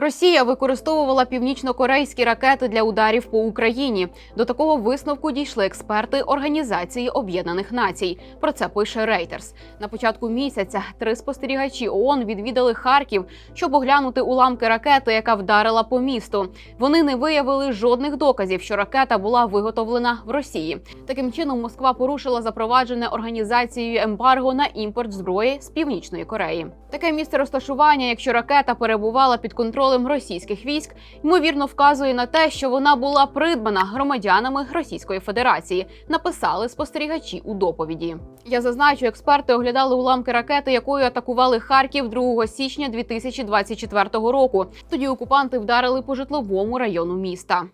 Росія використовувала північно-корейські ракети для ударів по Україні. До такого висновку дійшли експерти Організації Об'єднаних Націй. Про це пише Reuters. На початку місяця три спостерігачі ООН відвідали Харків, щоб оглянути уламки ракети, яка вдарила по місту. Вони не виявили жодних доказів, що ракета була виготовлена в Росії. Таким чином, Москва порушила запроваджене організацією ембарго на імпорт зброї з північної Кореї. Таке місце розташування, якщо ракета перебувала під контролем російських військ, ймовірно вказує на те, що вона була придбана громадянами Російської Федерації. Написали спостерігачі у доповіді. Я зазначу, експерти оглядали уламки ракети, якою атакували Харків 2 січня 2024 року. Тоді окупанти вдарили по житловому району міста.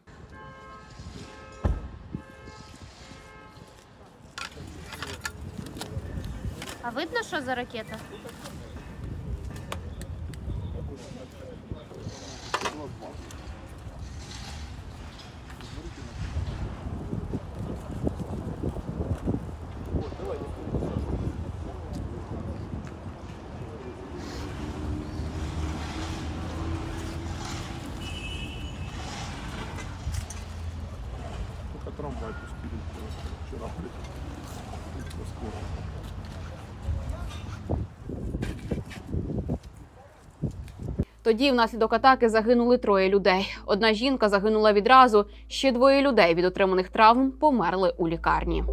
А видно, що за ракета? Трамвай пустили вчера. Тоді внаслідок атаки загинули троє людей. Одна жінка загинула відразу. Ще двоє людей від отриманих травм померли у лікарні.